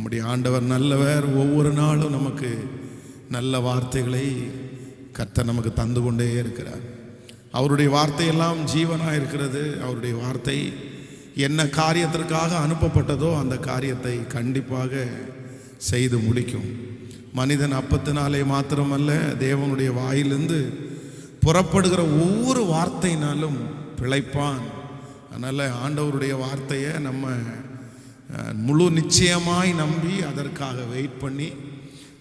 நம்முடைய ஆண்டவர் நல்லவர். ஒவ்வொரு நாளும் நமக்கு நல்ல வார்த்தைகளை கர்த்தர் நமக்கு தந்து கொண்டே இருக்கிறார். அவருடைய வார்த்தையெல்லாம் ஜீவனாக இருக்கிறது. அவருடைய வார்த்தை என்ன காரியத்திற்காக அனுப்பப்பட்டதோ அந்த காரியத்தை கண்டிப்பாக செய்து முடிக்கும். மனிதன் அப்பத்தினாலே மாத்திரமல்ல தேவனுடைய வாயிலிருந்து புறப்படுகிற ஒவ்வொரு வார்த்தையினாலும் பிழைப்பான். அதனால் ஆண்டவருடைய வார்த்தையை நம்ம முழு நிச்சயமாய் நம்பி அதற்காக வெயிட் பண்ணி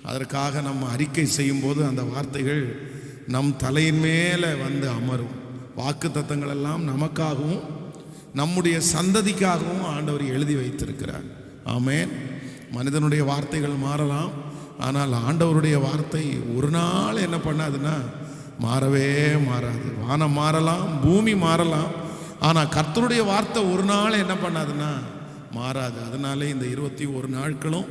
அதற்காக நம்ம அறிக்கை செய்யும்போது அந்த வார்த்தைகள் நம் தலையின் மேலே வந்து அமரும். வாக்கு தத்தங்கள் எல்லாம் நமக்காகவும் நம்முடைய சந்ததிக்காகவும் ஆண்டவர் எழுதி வைத்திருக்கிறார். ஆமேன். மனிதனுடைய வார்த்தைகள் மாறலாம் ஆனால் ஆண்டவருடைய வார்த்தை ஒரு நாள் என்ன பண்ணாதுன்னா மாறவே மாறாது. வானம் மாறலாம் பூமி மாறலாம் ஆனால் கர்த்தருடைய வார்த்தை ஒரு நாள் என்ன பண்ணாதுன்னா மாறாது. அதனாலே இந்த இருபத்தி ஒரு நாட்களும்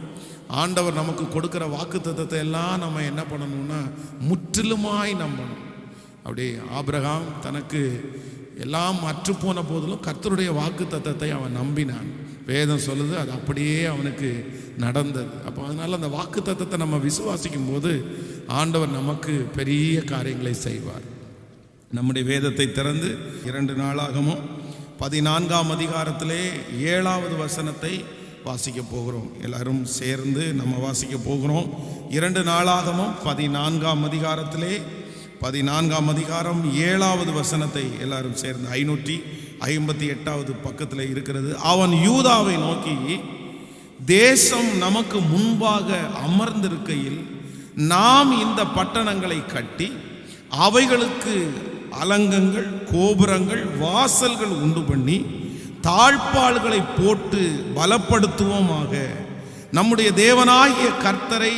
ஆண்டவர் நமக்கு கொடுக்குற வாக்கு தத்துவத்தை எல்லாம் நம்ம என்ன பண்ணணும்னா முற்றிலுமாய் நம்பணும். அப்படியே ஆபிரகாம் தனக்கு எல்லாம் அற்றுப்போன போதிலும் கர்த்தருடைய வாக்கு தத்தத்தை அவன் நம்பினான். வேதம் சொல்லுது அது அப்படியே அவனுக்கு நடந்தது. அப்போ அதனால் அந்த வாக்கு தத்தத்தை நம்ம விசுவாசிக்கும் போது ஆண்டவர் நமக்கு பெரிய காரியங்களை செய்வார். நம்முடைய வேதத்தை திறந்து இரண்டு நாளாகவும் பதினான்காம் அதிகாரத்திலே ஏழாவது வசனத்தை வாசிக்க போகிறோம். எல்லாரும் சேர்ந்து நம்ம வாசிக்க போகிறோம். இரண்டு நாளாகவும் பதினான்காம் அதிகாரத்திலே பதினான்காம் அதிகாரம் ஏழாவது வசனத்தை எல்லாரும் சேர்ந்து ஐநூற்றி ஐம்பத்தி எட்டாவது பக்கத்தில் இருக்கிறது. அவன் யூதாவை நோக்கி தேசம் நமக்கு முன்பாக அமர்ந்திருக்கையில் நாம் இந்த பட்டணங்களை கட்டி அவைகளுக்கு அலங்கங்கள் கோபுரங்கள் வாசல்கள் உண்டு பண்ணி தாழ்பாள்களை போட்டு பலப்படுத்துவோமாக. நம்முடைய தேவனாகிய கர்த்தரை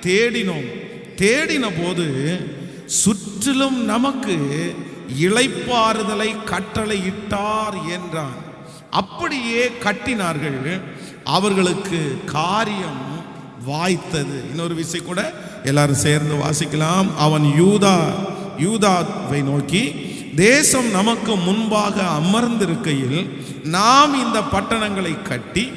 தேடினோம். தேடின போது சுற்றிலும் நமக்கு இளைப்பாறுதலை கட்டளையிட்டார் என்றான். அப்படியே கட்டினார்கள். அவர்களுக்கு காரியம் வாய்த்தது. இன்னொரு விஷயம் கூட எல்லாரும் சேர்ந்து வாசிக்கலாம். அவன் யூதா. யூதாவை நோக்கி தேசம் நமக்கு முன்பாக அமர்ந்திருக்கையில் நாம் இந்த பட்டணங்களை கட்டி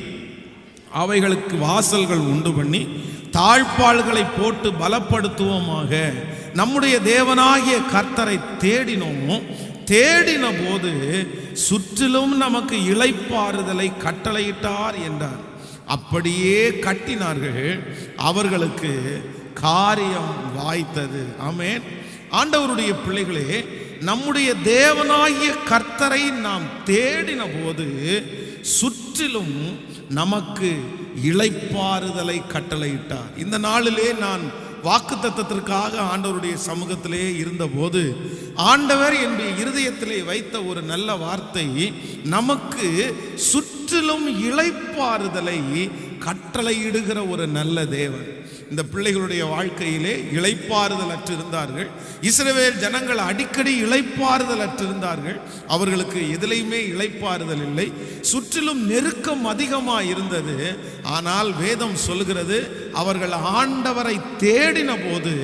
அவைகளுக்கு வாசல்கள் உண்டு பண்ணி தாழ்பாள்களை போட்டு பலப்படுத்துவோமாக. நம்முடைய தேவனாகிய கர்த்தரை தேடினோம் தேடின போது சுற்றிலும் நமக்கு இளைப்பாறுதலை கட்டளையிட்டார் என்றார். அப்படியே கட்டினார்கள் அவர்களுக்கு காரியம் வாய்த்தது. ஆமேன். ஆண்டவருடைய பிள்ளைகளே நம்முடைய தேவனாகிய கர்த்தரை நாம் தேடின போது சுற்றிலும் நமக்கு இழைப்பாறுதலை கட்டளையிட்டார். இந்த நாளிலே நான் வாக்கு தத்தத்திற்காக ஆண்டவருடைய சமூகத்திலே இருந்தபோது ஆண்டவர் என்னுடைய இருதயத்திலே வைத்த ஒரு நல்ல வார்த்தை நமக்கு சுற்றிலும் இழைப்பாறுதலை கட்டளையிடுகிற ஒரு நல்ல தேவன். இந்த பிள்ளைகளுடைய வாழ்க்கையிலே இழைப்பாறுதல் அற்றிருந்தார்கள் இஸ்ரவேல் ஜனங்கள் அடிக்கடி இழைப்பாறுதல் அற்றிருந்தார்கள் அவர்களுக்கு எதிலையுமே இழைப்பாறுதல் இல்லை. சுற்றிலும் நெருக்கம் அதிகமாக இருந்தது ஆனால் வேதம் சொல்லுகிறது அவர்கள் ஆண்டவரை தேடின போது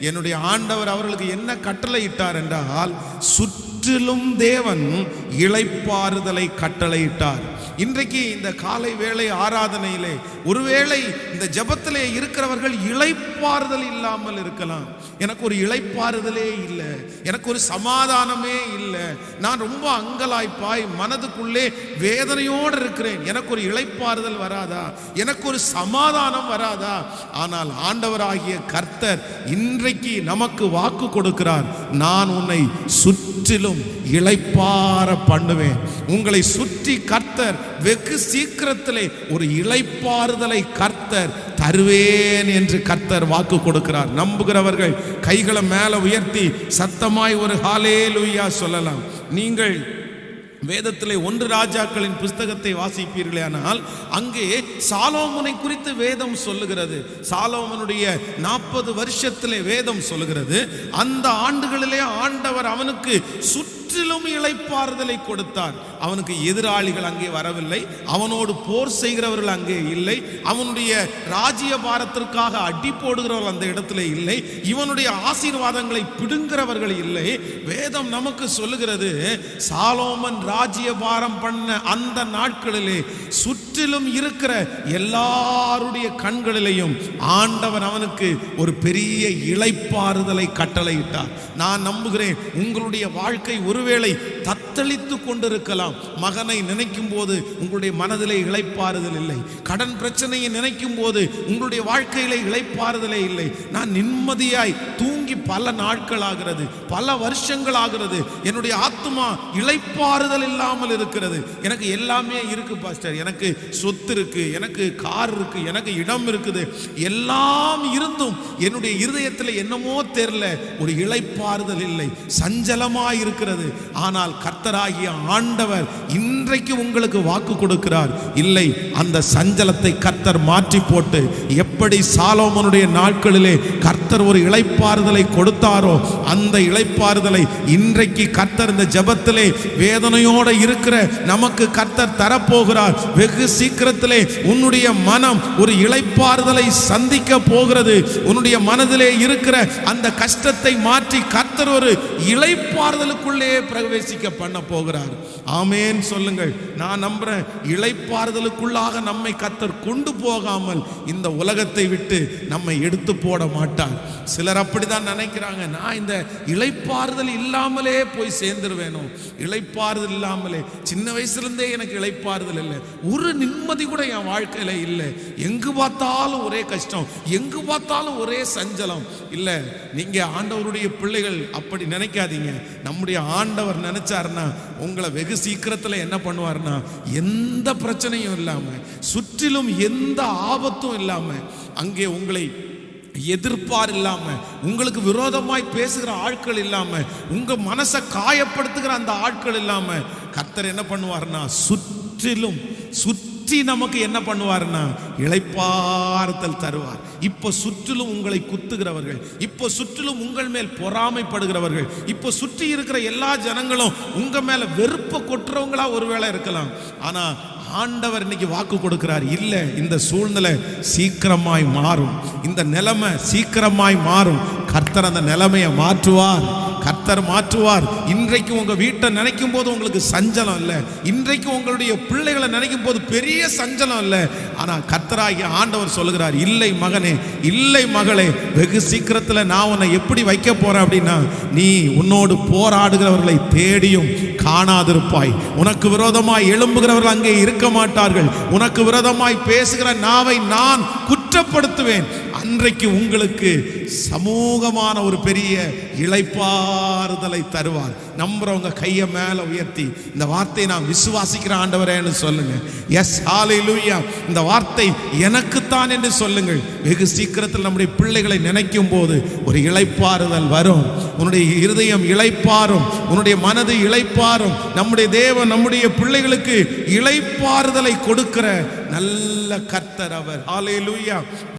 என்னுடைய ஆண்டவர் அவர்களுக்கு என்ன கட்டளையிட்டார் என்றால் சுற்றிலும் தேவன் இழைப்பாறுதலை கட்டளையிட்டார். இன்றைக்கு இந்த காலை வேளை ஆராதனையிலே ஒருவேளை இந்த ஜபத்திலே இருக்கிறவர்கள் இழைப்பாறுதல் இல்லாமல் இருக்கலாம். எனக்கு ஒரு இழைப்பாறுதலே இல்லை. எனக்கு ஒரு சமாதானமே இல்லை. நான் ரொம்ப அங்கலாய்ப்பாய் மனதுக்குள்ளே வேதனையோடு இருக்கிறேன். எனக்கு ஒரு இழைப்பாறுதல் வராதா? எனக்கு ஒரு சமாதானம் வராதா? ஆனால் ஆண்டவராகிய கர்த்தர் இன்றைக்கு நமக்கு வாக்கு கொடுக்கிறார். நான் உன்னை சுற்றிலும் இளைப்பார பண்ணுவேன். உங்களை சுற்றி கர்த்தர் வெகு சீக்கிரத்திலே ஒரு இழைப்பாறுதலை கர்த்தர் தருவேன் என்று கர்த்தர் வாக்கு கொடுக்கிறார். நம்புகிறவர்கள் கைகளை மேலே உயர்த்தி சத்தமாய் ஒரு ஹாலே சொல்லலாம். நீங்கள் வேதத்திலே ஒன்று ராஜாக்களின் புஸ்தகத்தை வாசிப்பீர்களே ஆனால் அங்கே சாலோமனை குறித்து வேதம் சொல்லுகிறது. சாலோமனுடைய நாற்பது வருஷத்திலே வேதம் சொல்லுகிறது. அந்த ஆண்டுகளிலே ஆண்டவர் அவனுக்கு சுற்று சுற்றிலும் இளைப்பாறுதலை கொடுத்தார். அவனுக்கு எதிராளிகள் அங்கே வரவில்லை. அவனோடு போர் செய்கிறவர்கள் அங்கே இல்லை. அவனுடைய ராஜ்ய பாரத்திற்காக அடி போடுகிறவர்கள் அந்த இடத்துல இல்லை. இவனுடைய ஆசீர்வாதங்களை பிடுங்கிறவர்கள் இல்லை. வேதம் நமக்கு சொல்லுகிறது சாலோமன் ராஜ்ய பாரம் பண்ண அந்த நாட்களிலே சுற்றிலும் இருக்கிற எல்லாருடைய கண்களிலேயும் ஆண்டவன் அவனுக்கு ஒரு பெரிய இளைப்பாறுதலை கட்டளையிட்டார். நான் நம்புகிறேன் உங்களுடைய வாழ்க்கை ஒரு ஒருவேளை தத்தளித்து கொண்டிருக்கலாம். மகனை நினைக்கும் போது உங்களுடைய மனதிலே இழைப்பாறுதல் இல்லை. கடன் பிரச்சனையை நினைக்கும் போது உங்களுடைய வாழ்க்கையிலே இழைப்பாறுதலே இல்லை. நான் நிம்மதியாய் தூ தூங்கி பல நாட்கள் ஆகிறது பல வருஷங்கள் ஆகிறது என்னுடைய ஆத்மா இழைப்பாறுதல் இல்லாமல் இருக்கிறது. எனக்கு எல்லாமே இருக்கு பாஸ்டர். எனக்கு சொத்து இருக்கு எனக்கு கார் இருக்கு எனக்கு இடம் இருக்குது. எல்லாம் இருந்தும் என்னுடைய இருதயத்தில் என்னமோ தெரில ஒரு இழைப்பாறுதல் இல்லை சஞ்சலமாக இருக்கிறது. ஆனால் கர்த்தராகிய ஆண்டவர் இன்றைக்கு உங்களுக்கு வாக்கு கொடுக்கிறார். இல்லை அந்த சஞ்சலத்தை கர்த்தர் மாற்றி போட்டு எப்படி சாலோமனுடைய நாட்களிலே கர்த்தர் ஒரு இழைப்பாறுதலை இழைப்பாறுதலை கொடுத்தாரோ அந்த இழைப்பாறுதலை இன்றைக்கு கர்த்தர் இந்த ஜபத்திலே வேதனையோட இருக்கிற நமக்கு கர்த்தர் தரப்போகிறார். வெகு சீக்கிரத்திலே உன்னுடைய மனம் ஒரு இழைப்பாறுதலை சந்திக்க போகிறது. உன்னுடைய மனதிலே இருக்கிற அந்த கஷ்டத்தை மாற்றி கர்த்தர் ஒரு இழைப்பாறுதலுக்குள்ளே பிரவேசிக்க பண்ண போகிறார். ஆமேன் சொல்லுங்கள். நான் நம்புறேன் இழைப்பாறுதலுக்குள்ளாக நம்மை கர்த்தர் கொண்டு போகாமல் இந்த உலகத்தை விட்டு நம்மை எடுத்து போட மாட்டார். சிலர் அப்படிதான் நினைக்கிறாங்க நான் இந்த இளைப்பாறுதல் இல்லாமலே போய் சேர்ந்துருவேனோ? இளைப்பாறுதல் இல்லாமலே. சின்ன வயசுலேருந்தே எனக்கு இழைப்பாறுதல் இல்லை. ஒரு நிம்மதி கூட என் வாழ்க்கையில இல்லை. எங்கு பார்த்தாலும் ஒரே கஷ்டம் எங்கு பார்த்தாலும் ஒரே சஞ்சலம். இல்லை நீங்க ஆண்டவருடைய பிள்ளைகள் அப்படி நினைக்காதீங்க. நம்முடைய ஆண்டவர் நினைச்சாருன்னா உங்களை வெகு சீக்கிரத்தில் என்ன பண்ணுவார்னா எந்த பிரச்சனையும் இல்லாம சுற்றிலும் எந்த ஆபத்தும் இல்லாம அங்கே உங்களை எதிர்ப்பார் இல்லாம உங்களுக்கு விரோதமாய் பேசுகிற ஆட்கள் இல்லாம உங்க மனசை காயப்படுத்துகிற அந்த ஆட்கள் இல்லாம கத்தர் என்ன பண்ணுவார்னா சுற்றிலும் சுற்றி நமக்கு என்ன பண்ணுவார்னா இளைப்பாறுதல் தருவார். இப்போ சுற்றிலும் உங்களை குத்துகிறவர்கள் இப்போ சுற்றிலும் உங்கள் மேல் பொறாமைப்படுகிறவர்கள் இப்போ சுற்றி இருக்கிற எல்லா ஜனங்களும் உங்க மேல வெறுப்பை கொட்டுறவங்களா ஒருவேளை இருக்கலாம். ஆனா ஆண்டவர் இன்னைக்கு வாக்கு கொடுக்கிறார். இல்லை இந்த சூழ்நிலை சீக்கிரமாய் மாறும். இந்த நிலைமை சீக்கிரமாய் மாறும். கர்த்தர் அந்த நிலைமையை மாற்றுவார். கர்த்தர் மாற்றுவார். இன்றைக்கு உங்க வீட்டை நினைக்கும் போது உங்களுக்கு சஞ்சலம் இல்லை. இன்றைக்கு உங்களுடைய பிள்ளைகளை நினைக்கும் போது பெரிய சஞ்சலம் இல்லை. ஆனா கர்த்தராகிய ஆண்டவர் சொல்லுகிறார் இல்லை மகனே இல்லை மகளே வெகு சீக்கிரத்துல நான் உன்னை எப்படி வைக்க போறேன் அப்படின்னா நீ உன்னோடு போராடுகிறவர்களை தேடியும் காணாதிருப்பாய். உனக்கு விரோதமாய் எழும்புகிறவர்கள் அங்கே இருக்க மாட்டார்கள். உனக்கு விரோதமாய் பேசுகிற நாவை நான் மாற்றப்படுத்துவேன் அன்றைக்கு உங்களுக்கு சமூகமான ஒரு பெரிய இழைப்பாறுதலை தருவார். நம்புறவங்க கையை மேல உயர்த்தி இந்த வார்த்தையை நான் விசுவாசிக்கிற ஆண்டவரேன்னு சொல்லுங்க. எஸ் ஹalleluya இந்த வார்த்தை எனக்குத்தான் என்று சொல்லுங்கள். வெகு சீக்கிரத்தில் நம்முடைய பிள்ளைகளை நினைக்கும் போது ஒரு இழைப்பாறுதல் வரும். உன்னுடைய இருதயம் இழைப்பாரும் உன்னுடைய மனது இழைப்பாரும் நம்முடைய தேவன் நம்முடைய பிள்ளைகளுக்கு இழைப்பாறுதலை கொடுக்கிற நல்ல கர்த்தர் அவர். ஆலையிலுயா